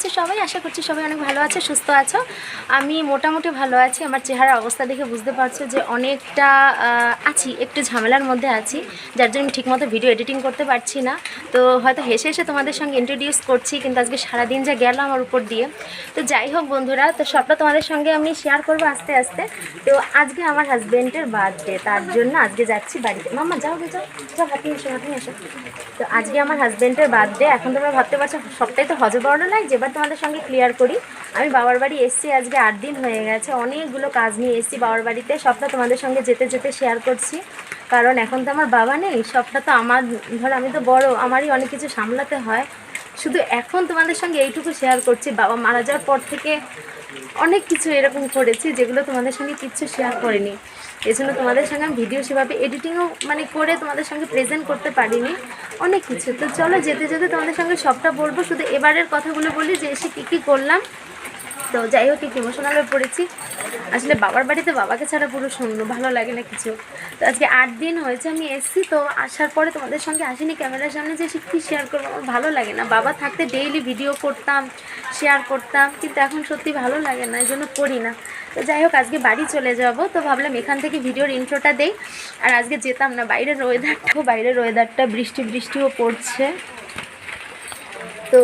কেমন আছে সবাই, আশা করছি সবাই অনেক ভালো আছে, সুস্থ আছো। আমি মোটামুটি ভালো আছি। আমার চেহারার অবস্থা দেখে বুঝতে পারছ যে অনেকটা আছি, একটু ঝামেলার মধ্যে আছি, যার জন্য ঠিকমতো ভিডিও এডিটিং করতে পারছি না। তো হয়তো হেসে হেসে তোমাদের সঙ্গে ইন্ট্রোডিউস করছি, কিন্তু আজকে সারাদিন যা গেল আমার উপর দিয়ে। তো যাই হোক বন্ধুরা, তো সবটা তোমাদের সঙ্গে আমি শেয়ার করব আস্তে আস্তে। তো আজকে আমার হাজব্যান্ডের বার্থডে তার জন্য আজকে যাচ্ছি বাড়িতে। মামা যাও গে, যাও। যাও হাতে এসো হাতে এসো। তো আজকে আমার হাজব্যান্ডের বার্থডে এখন তোমরা ভাবতে পারছ, সবটাই তো হজবর্ণ লাগছে এবার তোমাদের সঙ্গে ক্লিয়ার করি। আমি বাবার বাড়ি এসেছি, আজকে আট দিন হয়ে গেছে। অনেকগুলো কাজ নিয়ে এসেছি বাবার বাড়িতে। সবটা তোমাদের সঙ্গে যেতে যেতে শেয়ার করছি। কারণ এখন তো আমার বাবা নেই, সবটা তো আমার, ধর আমি তো বড়, আমারই অনেক কিছু সামলাতে হয়। শুধু এখন তোমাদের সঙ্গে এইটুকু শেয়ার করছি। বাবা মারা যাওয়ার পর থেকে অনেক কিছু এরকম করেছি, যেগুলো তোমাদের সঙ্গে কিচ্ছু শেয়ার করিনি। এই জন্য তোমাদের সঙ্গে আমি ভিডিও সেভাবে এডিটিংও মানে করে তোমাদের সঙ্গে প্রেজেন্ট করতে পারিনি, অনেক কিছু। তো চলো যেতে যেতে তোমাদের সঙ্গে সবটা বলব, শুধু এবারের কথাগুলো বলি যে এসে কী কী করলাম। তো যাই হোক, একটু ইমোশনাল পড়েছি। আসলে বাবার বাড়িতে বাবাকে ছাড়া পুরো শূন্য ভালো লাগে না কিছু। তো আজকে আট দিন হয়েছে, আমি এসেছি, তো আসার পরে তোমাদের সঙ্গে আসিনি ক্যামেরার সামনে, যে এসে কী শেয়ার করব, আমার ভালো লাগে না। বাবা থাকতে ডেইলি ভিডিও করতাম শেয়ার করতাম, কিন্তু এখন সত্যি ভালো লাগে না এই জন্য করি না। তো যাই হোক, আজকে বাড়ি চলে যাব, তো ভাবলাম এখান থেকে ভিডিওর ইন্ট্রোটা দেই। আর আজকে যেতাম না, বাইরের ওয়েদারটাও বাইরের ওয়েদারটা বৃষ্টি, বৃষ্টিও পড়ছে। তো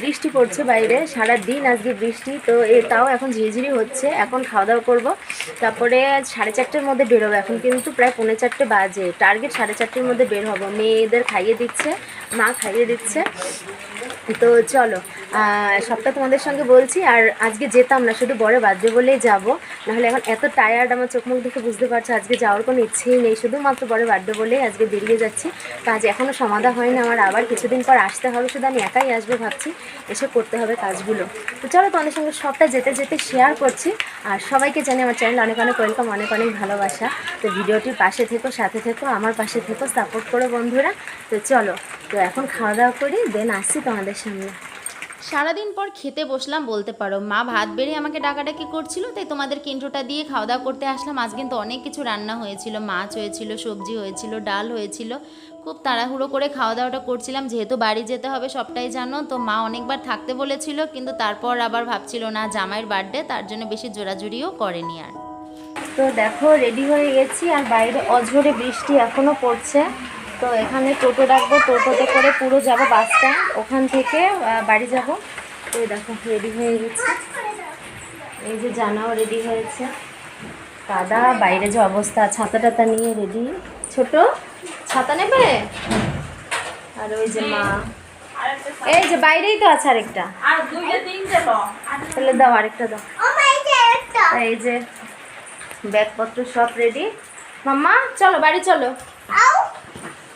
বৃষ্টি পড়ছে বাইরে সারা দিন আজকে বৃষ্টি, তো এ, তাও এখন ঝিরিঝিরি হচ্ছে, এখন খাওয়া দাওয়া করব। তারপরে সাড়ে চারটের মধ্যে বেরোবো এখন কিন্তু প্রায় পৌনে চারটে বাজে, টার্গেট সাড়ে চারটের মধ্যে বের হব। মেয়েদের খাইয়ে দিচ্ছে, মা খাইয়ে দিচ্ছে, তো চলো। সবটা তোমাদের সঙ্গে বলছি, আর আজকে যেতাম না, শুধু বড় বার্থডে বলেই যাব। নাহলে এখন এত টায়ার্ড আমার চোখ মুখ দেখে বুঝতে পারছ, আজকে যাওয়ার কোনো ইচ্ছেই নেই, শুধুমাত্র বড় বার্থডে বলেই আজকে বেরিয়ে যাচ্ছি। কাজ এখনও সমাধা হয়নি আমার, আবার কিছুদিন পর আসতে হবে, শুধু আমি একাই আসব ভাবছি, এসে করতে হবে কাজগুলো। তো চলো তোমাদের সঙ্গে সবটা যেতে যেতে শেয়ার করছি, আর সবাইকে জানি আমার চ্যানেল অনেক অনেক ওয়েলকাম অনেক অনেক ভালোবাসা। তো ভিডিওটির পাশে থেকো, সাথে থেকো, আমার পাশে থেকো সাপোর্ট করো বন্ধুরা। তো চলো, তো এখন খাওয়া দাওয়া করি দেন আসছি তোমাদের সামনে সারাদিন পর খেতে বসলাম, বলতে পারো। মা ভাত বেড়ে আমাকে ডাকাডাকি করছিল, তাই তোমাদের কেন্দ্রটা দিয়ে খাওয়া দাওয়া করতে আসলাম। আজ কিন্তু অনেক কিছু রান্না হয়েছিল, মাছ হয়েছিল, সবজি হয়েছিল, ডাল হয়েছিল। খুব তাড়াহুড়ো করে খাওয়া দাওয়াটা করছিলাম। যেহেতু বাড়ি যেতে হবে, সবটাই জানো, তো মা অনেকবার থাকতে বলেছিল, কিন্তু তারপর আবার ভাবছিল না, জামাইয়ের বার্থডে তার জন্য বেশি জোরাজুরিও করেনি আর। তো দেখো রেডি হয়ে গেছি, আর বাইরে অঝরে বৃষ্টি এখনও পড়ছে। তো এখানে টোটো ডাকবো টোটোতে করে পুরো যাব বাস স্ট্যান্ড ওখান থেকে বাড়ি যাব। তো এই দেখো রেডি হয়ে গেছে। এই যে জানাও রেডি হয়েছে। দাদা বাইরে যে অবস্থা ছাতা টাতা নিয়ে রেডি ছোট ছাতা নেবে? আর ওই যে মা। এই যে বাইরেই তো আছে আরেকটা। তাহলে দাও আরেকটা দাও। এই যে ব্যাগপত্র সব রেডি মাম্মা চলো বাড়ি চলো।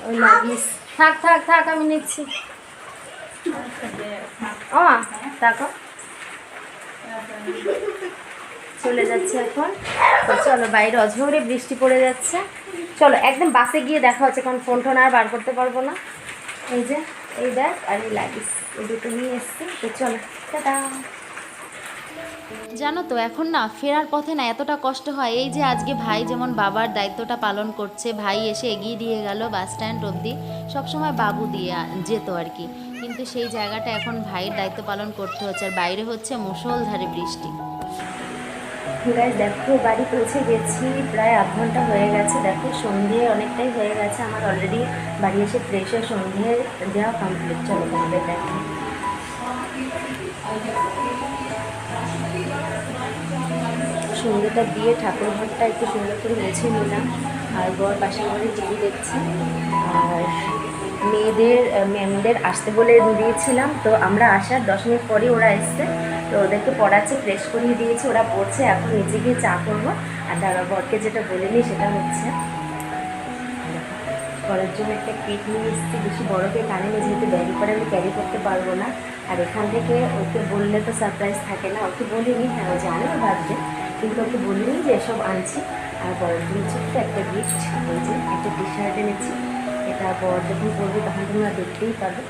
ওই লাগিস থাক থাক থাক আমি নিচ্ছি। ও মা থাকো। চলে যাচ্ছে এখন। চলো, বাইরে অঝরে বৃষ্টি পড়ে যাচ্ছে। চলো, একদম বাসে গিয়ে দেখা হচ্ছে, কারণ ফোন টোন আর বার করতে পারব না। এই যে, এই ব্যাগ আর এই লাগিস এই দুটো নিয়ে এসছি। তো চলো, টাটা। জানো তো, এখন না ফেরার পথে না এতটা কষ্ট হয়। এই যে আজকে ভাই যেমন বাবার দায়িত্বটা পালন করছে, ভাই এসে এগিয়ে দিয়ে গেল বাস স্ট্যান্ড অবধি। সবসময় বাবু দিয়ে যেত আর কি। কিন্তু সেই জায়গাটা এখন ভাইয়ের দায়িত্ব পালন করতে হচ্ছে আর বাইরে হচ্ছে মুষলধারে বৃষ্টি। দেখো, বাড়ি পৌঁছে গেছি। প্রায় আধ ঘণ্টা হয়ে গেছে। দেখো, সন্ধে অনেকটাই হয়ে গেছে। আমার অলরেডি বাড়ি এসে ফ্রেশ হয়ে সন্ধে দেওয়া কমপ্লিট চলো তোমাদের দেখো সন্ধ্যেটা দিয়ে ঠাকুর ঘরটা একটু সুন্দর করে মুছে নিলাম। আর বর পাশের ঘরে টিভি দেখছে। আর মেয়েদের ম্যামদের আসতে বলে দিয়েছিলাম। তো আমরা আসার দশ মিনিট পরে ওরা এসছে। তো ওদেরকে পড়াচ্ছে ফ্রেশ করিয়ে দিয়েছি। ওরা পড়ছে, এখন নিচে গিয়ে চা করব। আর দাদা বরকে যেটা বলিনি সেটা হচ্ছে করার জন্য একটা কেক নিয়ে এসেছি। বেশি বড় কেক আনেনি যেহেতু ব্যারি করে আমি ক্যারি করতে পারব না। আর এখান থেকে ওকে বললে তো সারপ্রাইজ থাকে না। ওকে বলিনি হ্যাঁ জানে ভাবছে কিন্তু ওকে বলিনি যে এসব আনছি। আর বড় জন্য ছোট্ট একটা গিফট ওই যে একটা টি শার্ট এনেছি। এটা বর যখন করবে তখন তোমরা দেখতেই পাবে।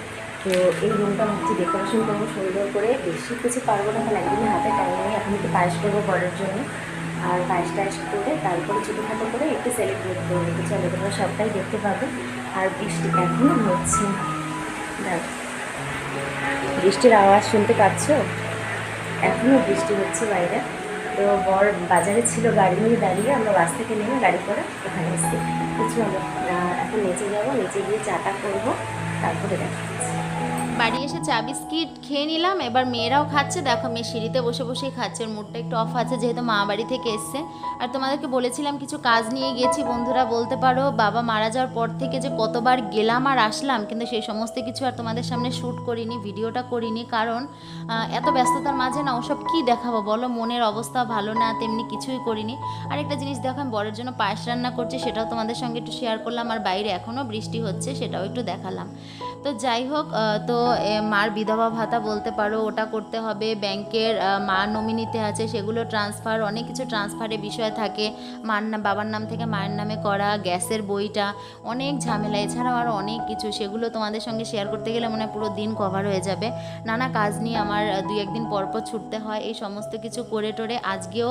তো এই রুমটা হচ্ছে ডেকোরেশন করব, সুন্দর করে। বেশি কিছু পারব না, কারণ একদিন হাতে টাইম নেই, এখন একটু পায়েস করব বরের জন্য। আর পায়েস টায়েস করে তারপরে ছোটোখাটো করে একটু সেলিব্রেট করব চলো তোমরা সবটাই দেখতে পাবে। আর বৃষ্টি এখনও হচ্ছে বৃষ্টির আওয়াজ শুনতে পাচ্ছ? এখনও বৃষ্টি হচ্ছে বাইরে। তো বর বাজারে ছিল গাড়ি নিয়ে দাঁড়িয়ে আমরা বাস থেকে নেমে গাড়ি করে ওখানে এসেছি। কিছু আমরা এখন নিচে যাব, নিচে গিয়ে চাটা করব, তারপরে দেখা যাচ্ছে বাড়ি এসে চা বিস্কিট খেয়ে নিলাম, এবার মেয়েরাও খাচ্ছে। দেখো, মেয়ে সিঁড়িতে বসে বসেই খাচ্ছে, ওর মুডটা একটু অফ আছে, যেহেতু মা বাড়ি থেকে এসছে। আর তোমাদেরকে বলেছিলাম, কিছু কাজ নিয়ে গেছি, বন্ধুরা বলতে পারো, বাবা মারা যাওয়ার পর থেকে যে কতবার গেলাম আর আসলাম, কিন্তু সেই সমস্ত কিছু আর তোমাদের সামনে শ্যুট করিনি, ভিডিওটা করিনি, কারণ এত ব্যস্ততার মাঝে না ওসব কী দেখাবো বলো? মনের অবস্থা ভালো না, তেমনি কিছুই করিনি। আর একটা জিনিস দেখো, আমি বরের জন্য পায়েস রান্না করছি, সেটাও তোমাদের সঙ্গে একটু শেয়ার করলাম, আর বাইরে এখনও বৃষ্টি হচ্ছে, সেটাও একটু দেখালাম। তো যাই হোক তো মার বিধবা ভাতা বলতে পারো, ওটা করতে হবে। ব্যাংকের মা নমিনিতে আছে, সেগুলো ট্রান্সফার অনেক কিছু ট্রান্সফারের বিষয় থাকে। মার নাম বাবার নাম থেকে মায়ের নামে করা, গ্যাসের বইটা, অনেক ঝামেলা। এছাড়াও আরও অনেক কিছু, সেগুলো তোমাদের সঙ্গে শেয়ার করতে গেলে মনে পুরো দিন কভার হয়ে যাবে। নানা কাজ নিয়ে আমার দুই একদিন পর পর ছুটতে হয়। এই সমস্ত কিছু করে টোরে আজকেও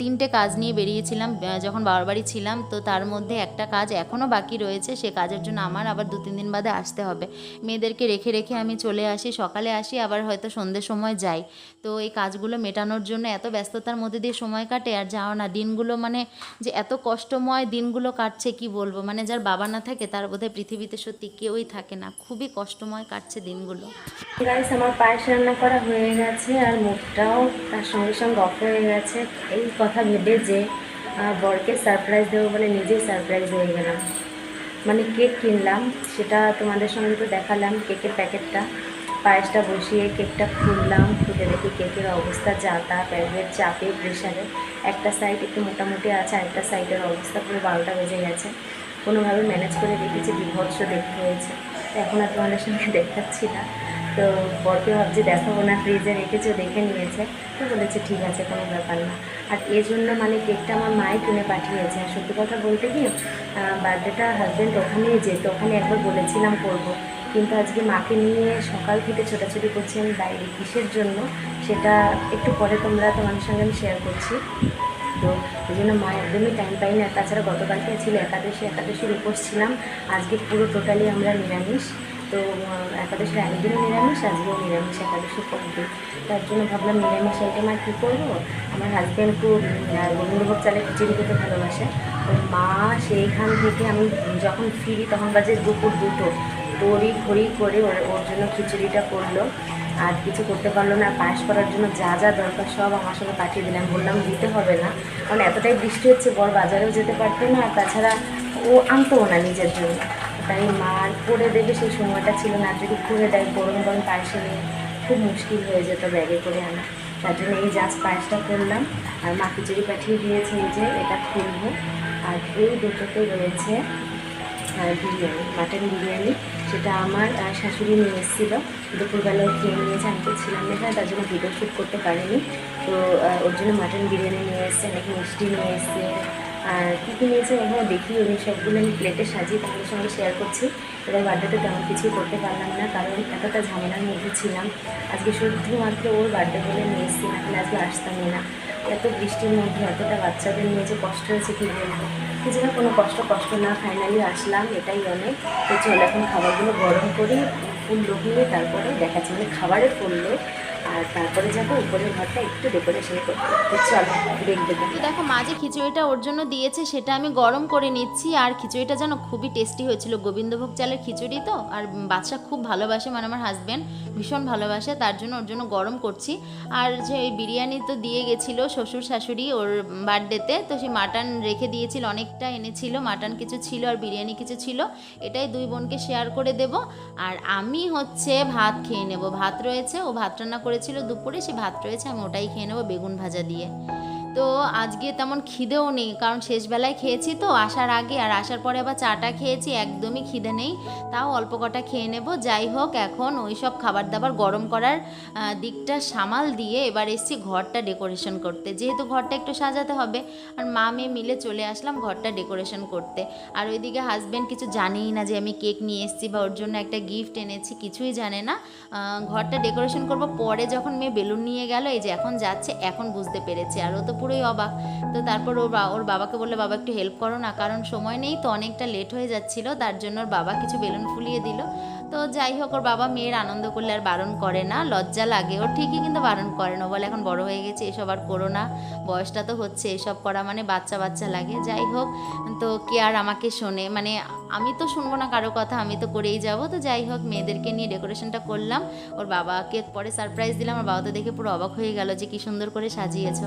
তিনটে কাজ নিয়ে বেরিয়েছিলাম যখন বাবার বাড়ি ছিলাম, তো তার মধ্যে একটা কাজ এখনও বাকি রয়েছে, সে কাজের জন্য আমার আবার দু তিন দিন বাদে আসতে হবে। মেয়েদেরকে রেখে রেখে রেখে আমি চলে আসি, সকালে আসি, আবার হয়তো সন্ধ্যের সময় যাই। তো এই কাজগুলো মেটানোর জন্য এত ব্যস্ততার মধ্যে দিয়ে সময় কাটে, আর যাও না, দিনগুলো মানে যে এত কষ্টময় দিনগুলো কাটছে, কি বলব? মানে যার বাবা না থাকে, তার বোধহয় পৃথিবীতে সত্যি কেউই থাকে না। খুবই কষ্টময় কাটছে দিনগুলো। গাইস আমার পায়েস রান্না করা হয়ে গেছে, আর মুখটাও তার সঙ্গে সঙ্গে অফ হয়ে গেছে। এই কথা ভেবে যে বরকে সারপ্রাইজ দেবো বলে নিজেই সারপ্রাইজ হয়ে গেলাম। মানে কেক কিনলাম, সেটা তোমাদের সঙ্গে তো দেখালাম, কেকের প্যাকেটটা। পায়েসটা বসিয়ে কেকটা খুললাম, খুলে দেখি কেকের অবস্থা, যা তা, প্যাকেট, চাপে প্রেশারে একটা সাইড একটু মোটামুটি আছে, আরেকটা সাইডের অবস্থা পুরো বারোটা বেজে গেছে। কোনোভাবে ম্যানেজ করে দেখেছি, বিভৎস দেখতে হয়েছে। এখন আর তোমাদের সঙ্গে দেখাচ্ছি না। তো বরকে ভাবছি দেখাবো না ফ্রিজে রেখেছে দেখে নিয়েছে। তো বলেছে, ঠিক আছে, কোনো ব্যাপার না। আর জন্য মানে কেকটা আমার মাই কিনে পাঠিয়েছে। আর সত্যি কথা বলতে কি বার্থডেটা হাজব্যান্ড ওখানেই যেত, ওখানে একবার বলেছিলাম করব। কিন্তু আজকে মাকে নিয়ে সকাল থেকে ছোটাছুটি করছি আমি বাইরে কিসের জন্য, সেটা একটু পরে তোমরা তোমাদের সঙ্গে আমি শেয়ার করছি। তো ওই জন্য মা একদমই টাইম পাই না তাছাড়া গতকালকে ছিল একাদশী, একাদশীর উপোস ছিলাম। আজকে পুরো টোটালি আমরা নিরামিষ। তো একাদশীর একদিনও নিরামিষ, আজকেও নিরামিষ একাদশী পরদিন তার জন্য ভাবলাম নিরামিষ আইটেম আর কী করব? আমার হাজব্যান্ড খুব গোবিন্দভোগ চালের খিচুড়ি খেতে ভালোবাসে। তো মা সেইখান থেকে আমি যখন ফিরি তখন বাজে দুপুর দুটো। তড়ি ঘড়ি করে ওর জন্য খিচুড়িটা করল। আর কিছু করতে পারল না, পায়েস করার জন্য যা যা দরকার সব আমার সঙ্গে পাঠিয়ে দিলাম। বললাম দিতে হবে না। কারণ এতটাই বৃষ্টি হচ্ছে, বর বাজারেও যেতে পারতো না। আর তাছাড়া ও আনতোও না নিজের জন্য। তাই মার করে দেবে সেই সময়টা ছিল না। যদি করে দেয়, গরম গরম পায়েসে নিয়ে খুব মুশকিল হয়ে যেত ব্যাগে করে আনা। তার জন্য এই জাস্ট পায়েসটা করলাম। আর মা খিচুড়ি পাঠিয়ে দিয়েছে এই যে, এটা খুলবো আর এই দুটোতে রয়েছে বিরিয়ানি মাটন বিরিয়ানি। সেটা আমার শাশুড়ি নিয়ে এসেছিল। দুপুরবেলায় খেয়ে নিয়েছে, আমি তো ছিলাম না তার জন্য ভিডিও শ্যুট করতে পারিনি। তো ওর জন্য মাটন বিরিয়ানি নিয়ে এসছে, নাকি মিষ্টি নিয়ে এসছে। আর কী কী নিয়েছে ওখানে দেখি উনি সবগুলো আমি প্লেটে সাজিয়ে তোমাদের সঙ্গে শেয়ার করছি। এবার বার্থডেতে তেমন কিছুই করতে পারলাম না, কারণ এতটা ঝামেলার মধ্যে ছিলাম। আজকে শুধুমাত্র ওর বার্থডে বলে নিয়ে এসেছি নাহলে আজকে আসতামই না। এত বৃষ্টির মধ্যে এতটা বাচ্চাদের নিয়ে যে কষ্ট হয়েছে, কী বলব? কিছু না কোনো কষ্ট কষ্ট না ফাইনালি আসলাম, এটাই অনেক তো চল এখন খাবারগুলো গরম করে, ফুল লোক নিয়ে তারপরে দেখাচ্ছি মানে খাবারের ফুল লোক। আর তারপরে যাব, উপরের ঘরটা একটু ডেকোরেশন করতে দেখবে দেখো, মা যে খিচুড়িটা ওর জন্য দিয়েছে, সেটা আমি গরম করে নিচ্ছি, আর খিচুড়িটা যেন খুবই টেস্টি হয়েছিল। গোবিন্দভোগ চালের খিচুড়ি তো, আর বাচ্চা খুব ভালোবাসে মানে আমার হাজব্যান্ড ভীষণ ভালোবাসে, তার জন্য ওর জন্য গরম করছি। আর যে বিরিয়ানি তো দিয়ে গেছিল শ্বশুর শাশুড়ি ওর বার্থডেতে তো সেই মাটন রেখে দিয়েছিল, অনেকটা এনেছিল। মাটন কিছু ছিল আর বিরিয়ানি কিছু ছিল, এটাই দুই বোনকে শেয়ার করে দেব। আর আমি হচ্ছে ভাত খেয়ে নেব। ভাত রয়েছে, ও ভাত রান্না করেছিল দুপুরে সে ভাত রয়েছে আমি ওটাই খেয়ে নেব বেগুন ভাজা দিয়ে। তো আজকে তেমন খিদেও নেই, কারণ শেষবেলায় খেয়েছি তো আসার আগে, আর আসার পরে আবার চাটা খেয়েছি, একদমই খিদে নেই। তাও অল্প কটা খেয়ে নেব। যাই হোক, এখন ওই সব খাবার দাবার গরম করার দিকটা সামাল দিয়ে এবার এসছি ঘরটা ডেকোরেশন করতে। যেহেতু ঘরটা একটু সাজাতে হবে, আর মা মেয়ে মিলে চলে আসলাম ঘরটা ডেকোরেশন করতে। আর ওইদিকে হাজব্যান্ড কিছু জানেই না যে আমি কেক নিয়ে এসেছি বা ওর জন্য একটা গিফট এনেছি, কিছুই জানে না। ঘরটা ডেকোরেশন করব পরে যখন মেয়ে বেলুন নিয়ে গেল, এই যে এখন যাচ্ছে, এখন বুঝতে পেরেছি। আর ও তো পুরোই অবাক। তো তারপর ওর ওর বাবাকে বললে, বাবা, একটু হেল্প করো না, কারণ সময় নেই তো, অনেকটা লেট হয়ে যাচ্ছিল, তার জন্য ওর বাবা কিছু বেলুন ফুলিয়ে দিল। তো যাই হোক, ওর বাবা মেয়ের আনন্দ করলে আর বারণ করে না। লজ্জা লাগে। ওর ঠিকই কিন্তু বারণ করে না। ও বলে, এখন বড় হয়ে গেছে, এসব আর করো না। বয়সটা তো হচ্ছে, এসব করা মানে বাচ্চা বাচ্চা লাগে। যাই হোক, তো কে আর আমাকে শোনে? মানে আমি তো শুনব না কারও কথা, আমি তো করেই যাব। তো যাই হোক, মেয়েদেরকে নিয়ে ডেকোরেশনটা করলাম। ওর বাবাকে পরে সারপ্রাইজ দিলাম। আর বাবা তো দেখে পুরো অবাক হয়ে গেল যে কি সুন্দর করে সাজিয়েছো।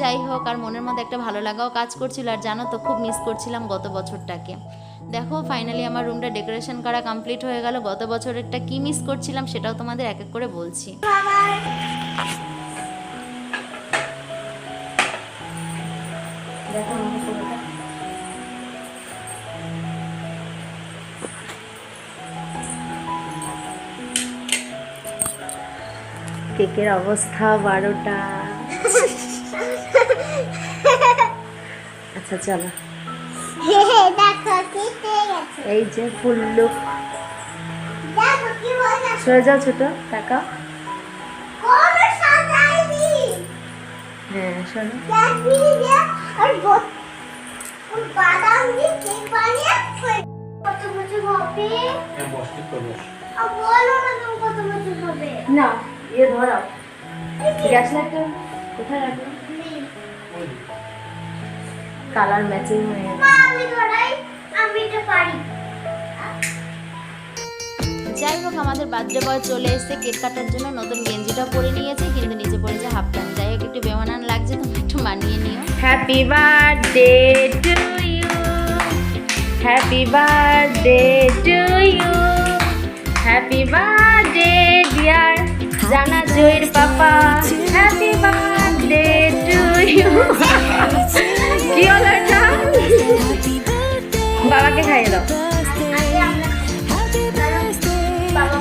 যাই হোক, আর মনের মধ্যে একটা ভালো লাগাও কাজ করছিল। আর জানো তো, খুব মিস করছিলাম গত বছরটাকে। দেখো ফাইনালি আমার রুমটা ডেকোরেশন করা কমপ্লিট হয়ে গেল। গত বছরেরটা কি মিস করছিলাম সেটাও তোমাদের এক এক করে বলছি। দেখো কেকের অবস্থা বারোটা। আচ্ছা চলো। এই যে ফুল লুক সরে যাও ছোট টাকা হ্যাঁ শোনো হ্যাঁ না ইয়ে ধরাও। গ্যাস লাইটটা কোথায় রাখো? কালার ম্যাচিং হয়ে গেছে। আমি পারি। যাই হোক আমাদের বার্থডে বয় চলে এসেছে কেক কাটার জন্য। নতুন গেঞ্জিটা পরে নিয়েছে কিন্তু নিচে পড়েছে হাফ প্যান্ট। যাই হোক একটু বেমানান লাগছে তুমি একটু মানিয়ে নিও। Happy birthday to you happy birthday to you happy birthday dear Jana জয়ের পাপা হ্যাপি বার্থডে টু ইউ কি হলো এটা? বাবাকে খাইয়ে দাও।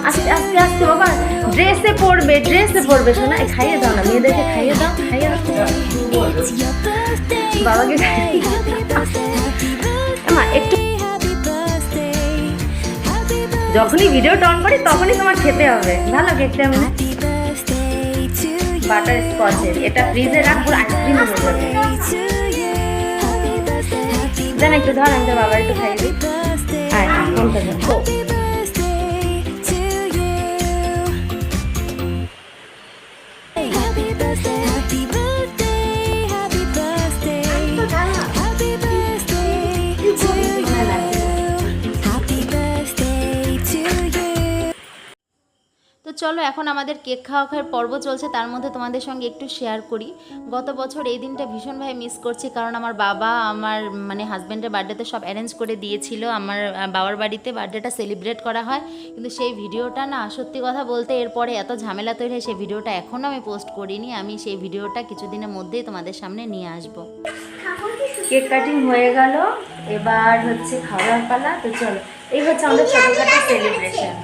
আস্তে আস্তে আস্তে বাবা। ড্রেসে পড়বে ড্রেসে পড়বে শোনা এই খাইয়ে দাও না মেয়েদেরকে খাইয়ে দাও খাইয়ে দাও। বাবাকে মা একটু যখনই ভিডিও টন করি তখনই তোমার খেতে হবে। ভালো কেকটা মানে বাটার স্কচের এটা ফ্রিজে রাখ পুরো আইসক্রিম হয়ে যাবে জান একটু ধর আমি তোর বাবার একটু খাইয়ে দিই আয় চলো, এখন আমাদের কেক খাওয়া খাওয়ার পর্ব চলছে, তার মধ্যে তোমাদের সঙ্গে একটু শেয়ার করি। গত বছর এই দিনটা ভীষণভাবে মিস করছি, কারণ আমার বাবা, আমার মানে হাজব্যান্ডের বার্থডেতে সব অ্যারেঞ্জ করে দিয়েছিল, আমার বাবার বাড়িতে বার্থডেটা সেলিব্রেট করা হয়। কিন্তু সেই ভিডিওটা না, সত্যি কথা বলতে এরপরে এত ঝামেলা তৈরি হয়, সেই ভিডিওটা এখনও আমি পোস্ট করিনি, আমি সেই ভিডিওটা কিছুদিনের মধ্যেই তোমাদের সামনে নিয়ে আসব। কেক কাটিং হয়ে গেল, এবার হচ্ছে খাওয়ার পালা, তো চলো, এই হচ্ছে আমাদের সেলিব্রেশন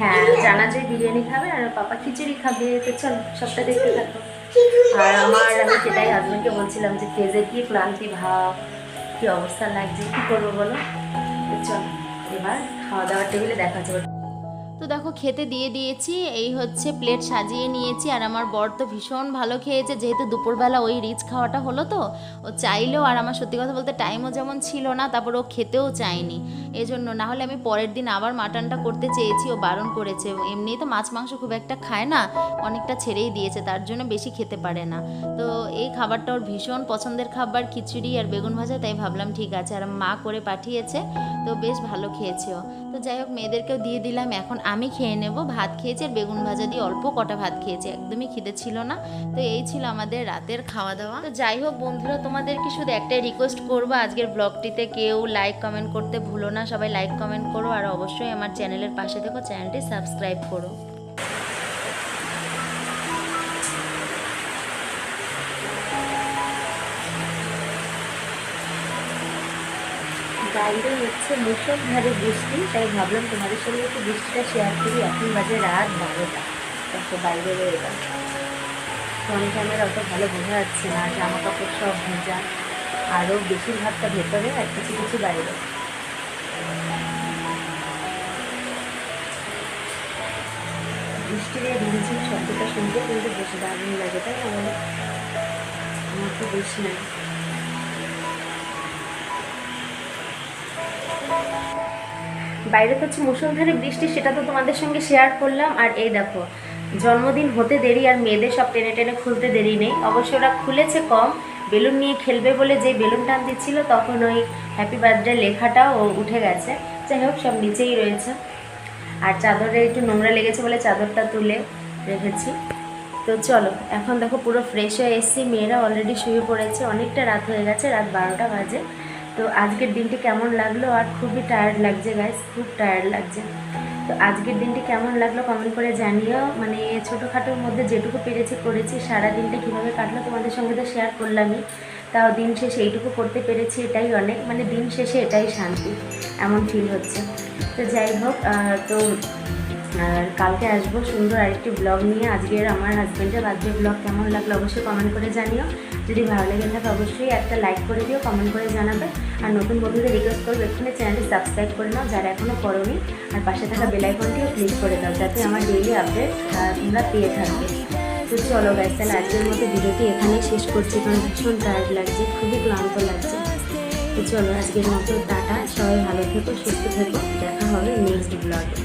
হ্যাঁ জানা যে বিরিয়ানি খাবে আর পাপা খিচুড়ি খাবে তো চল সবটা দেখতে থাকো। আর আমার আমি সেটাই হাজব্যান্ডকে বলছিলাম যে কেজে কি ক্লান্তি ভাব? কি অবস্থা লাগছে? কি করব বলো? চল এবার খাওয়া দাওয়ার টেবিলে দেখা যাবে তো দেখো খেতে দিয়ে দিয়েছি, এই হচ্ছে প্লেট সাজিয়ে নিয়েছি, আর আমার বর তো ভীষণ ভালো খেয়েছে, যেহেতু দুপুরবেলা ওই রিচ খাওয়াটা হলো তো, ও চাইলেও, আর আমার সত্যি কথা বলতে টাইমও যেমন ছিল না, তারপর ও খেতেও চায়নি। এই জন্য না হলে আমি পরের দিন আবার মাটনটা করতে চেয়েছি, ও বারণ করেছে এমনিই তো মাছ মাংস খুব একটা খায় না, অনেকটা ছেড়েই দিয়েছে, তার জন্য বেশি খেতে পারে না। তো এই খাবারটা ওর ভীষণ পছন্দের খাবার, খিচুড়ি আর বেগুন ভাজা, তাই ভাবলাম ঠিক আছে, আর মা করে পাঠিয়েছে, তো বেশ ভালো খেয়েছে ও। তো যাই হোক, মেয়েদেরকেও দিয়ে দিলাম। এখন আমি খেয়ে নেব। ভাত খেয়েছি আর বেগুন ভাজা দিয়ে অল্প কটা ভাত খেয়েছি। একদমই খিদে ছিল না। তো এই ছিল আমাদের রাতের খাওয়া দাওয়া তো যাই হোক, বন্ধুরা, তোমাদেরকে শুধু একটাই রিকোয়েস্ট করব। আজকের ব্লগটিতে কেউ লাইক কমেন্ট করতে ভুলো না। সবাই লাইক কমেন্ট করো। আর অবশ্যই আমার চ্যানেলের পাশে থেকো। চ্যানেলটি সাবস্ক্রাইব করো। বাইরে হচ্ছে মুসলধারে বৃষ্টি, তাই ভাবলাম তোমাদের সঙ্গে একটু বৃষ্টিটা শেয়ার করি। এখন বাজে রাত বারোটা। দেখো বাইরে রয়েছে। ফোন ক্যামেরা অত ভালো বোঝা যাচ্ছে না জামা কাপড় সব ভেজা। আরও বেশিরভাগটা ভেতরে আর কিছু কিছু বাইরে। বৃষ্টির এই রিমঝিম শব্দটা শুনতে কিন্তু বেশি দারুণ লাগে, তাই না আমার তো বেশি নাই। বাইরে তো হচ্ছে মুসলধারে বৃষ্টি, সেটা তো তোমাদের সঙ্গে শেয়ার করলাম। আর এই দেখো, জন্মদিন হতে দেরি আর মেয়েদের সব টেনে টেনে খুলতে দেরি নেই। অবশ্য ওরা খুলেছে কম, বেলুন নিয়ে খেলবে বলে যে বেলুন টান দিচ্ছিল, তখন ওই হ্যাপি বার্থডে লেখাটাও ও উঠে গেছে। যাই হোক, সব নিচেই রয়েছে। আর চাদরে একটু নোংরা লেগেছে বলে চাদরটা তুলে রেখেছি। তো চলো, এখন দেখো পুরো ফ্রেশ হয়ে এসেছি। মেয়েরা অলরেডি শুয়ে পড়েছে। অনেকটা রাত হয়ে গেছে, রাত বারোটা বাজে। তো আজকের দিনটি কেমন লাগল আর খুবই টায়ার্ড লাগছে গাইস খুব টায়ার্ড লাগছে। তো আজকের দিনটি কেমন লাগল কমেন্ট করে জানিও। মানে ছোটোখাটোর মধ্যে যেটুকু পেরেছি, করেছি। সারা দিনটা কীভাবে কাটলো তোমাদের সঙ্গে তো শেয়ার করলামই। তাও দিন শেষে এইটুকু করতে পেরেছি, এটাই অনেক। মানে দিন শেষে এটাই শান্তি, এমন ফিল হচ্ছে। তো যাই হোক তো কালকে আসব সুন্দর আরেকটি ব্লগ নিয়ে। আজকের আমার হাজব্যান্ডের বার্থডে ব্লগ কেমন লাগল অবশ্যই কমেন্ট করে জানিও। যদি ভালো লেগে থাকে অবশ্যই একটা লাইক করে দিও কমেন্ট করে জানাবে। আর নতুন বন্ধুদের রিকোয়েস্ট করব, এক্ষুনি চ্যানেলটি সাবস্ক্রাইব করে নাও, যারা এখনও করোনি, আর পাশে থাকা বেলাইকনটিও ক্লিক করে দাও, যাতে আমার ডেইলি আপডেট তোমরা পেয়ে থাকবে। তো চলো গাইজ তাহলে আজকের মতো ভিডিওটি এখানেই শেষ করছি, কারণ ভীষণ টায়ার্ড লাগছে, খুবই ক্লান্ত লাগছে। তো চলো আজকের মতো, টাটা, সবাই ভালো থেকো, সুস্থ থেকো, দেখা হবে নেক্সট ব্লগে